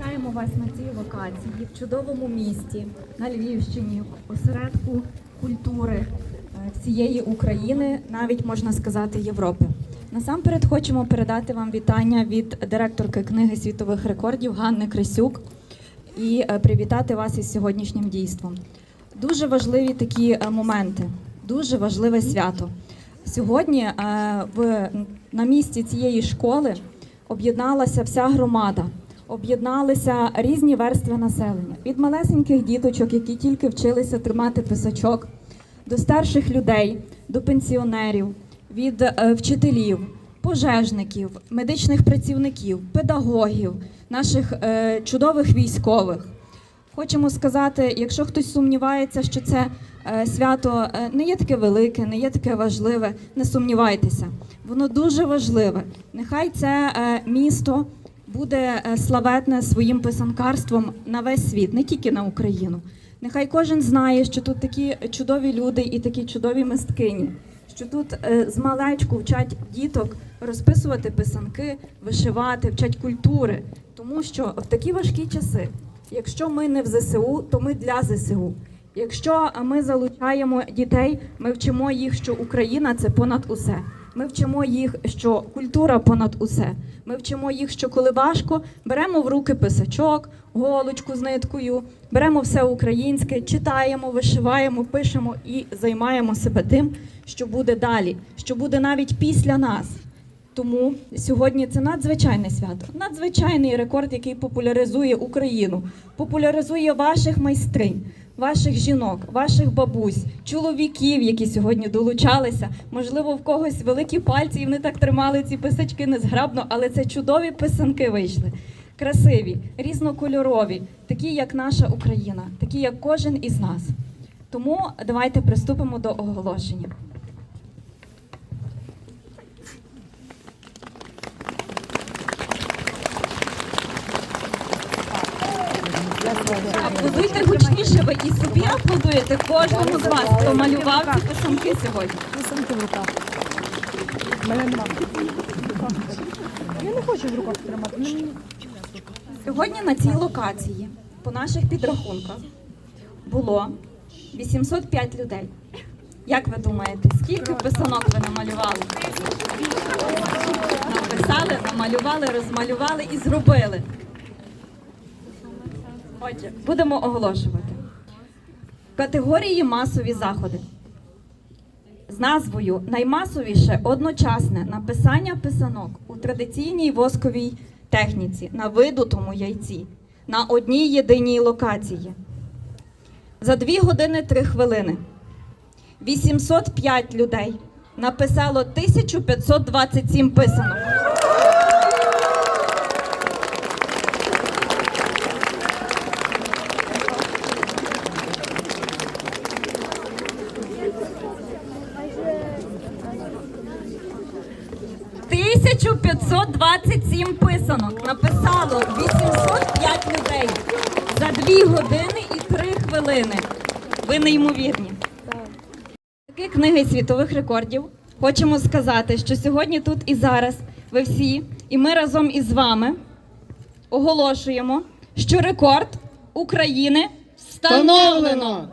Вітаємо вас на цій локації в чудовому місті на Львівщині, осередку культури е, всієї України, навіть можна сказати Європи. Насамперед хочемо передати вам вітання від директорки книги світових рекордів Ганни Крисюк і е, привітати вас із сьогоднішнім дійством. Дуже важливі такі е, моменти, дуже важливе свято. Сьогодні в, на місці цієї школи об'єдналася вся громада, об'єдналися різні верстви населення від малесеньких діточок, які тільки вчилися тримати писачок, до старших людей, до пенсіонерів, від е, вчителів, пожежників, медичних працівників, педагогів, наших е, чудових військових. Хочемо сказати, якщо хтось сумнівається, що це е, свято не є таке велике, не є таке важливе, не сумнівайтеся. Воно дуже важливе. Нехай це місто буде е, славетне своїм писанкарством на весь світ, не тільки на Україну. Нехай кожен знає, що тут такі чудові люди і такі чудові мисткині, що тут е, з малечку вчать діток розписувати писанки, вишивати, вчать культури. Тому що в такі важкі часи, якщо ми не в ЗСУ, то ми для ЗСУ. Якщо ми залучаємо дітей, ми вчимо їх, що Україна це понад усе. Ми вчимо їх, що культура понад усе. Ми вчимо їх, що коли важко, беремо в руки писачок, голочку з ниткою, беремо все українське, читаємо, вишиваємо, пишемо і займаємо себе тим, що буде далі, що буде навіть після нас. Тому сьогодні це надзвичайне свято, надзвичайний рекорд, який популяризує Україну, популяризує ваших майстринь, ваших жінок, ваших бабусь, чоловіків, які сьогодні долучалися. Можливо, в когось великі пальці, і вони так тримали ці писачки незграбно, але це чудові писанки вийшли. Красиві, різнокольорові, такі, як наша Україна, такі, як кожен із нас. Тому давайте приступимо до оголошення. Аплодуйте гучніше, ви і собі аплодуєте кожному з вас, хто малював ці писанки сьогодні. Писанки в руках. Мене нема. Я не хочу в руках тримати. Ну, Сьогодні на цій локації, по наших підрахунках, було 805 людей. Як ви думаєте, скільки писанок ви намалювали? Написали, намалювали, розмалювали і зробили. Отже, будемо оголошувати. Категорії масові заходи. З назвою наймасовіше одночасне написання писанок у традиційній восковій техніці на видутому яйці на одній єдиній локації. За 2 години 3 хвилини 805 людей написало 1527 писанок. Тисячу 527 писанок написало 805 людей за 2 години і 3 хвилини. Ви неймовірні. Такі книги світових рекордів. Хочемо сказати, що сьогодні тут і зараз ви всі, і ми разом із вами оголошуємо, що рекорд України. Встановлено!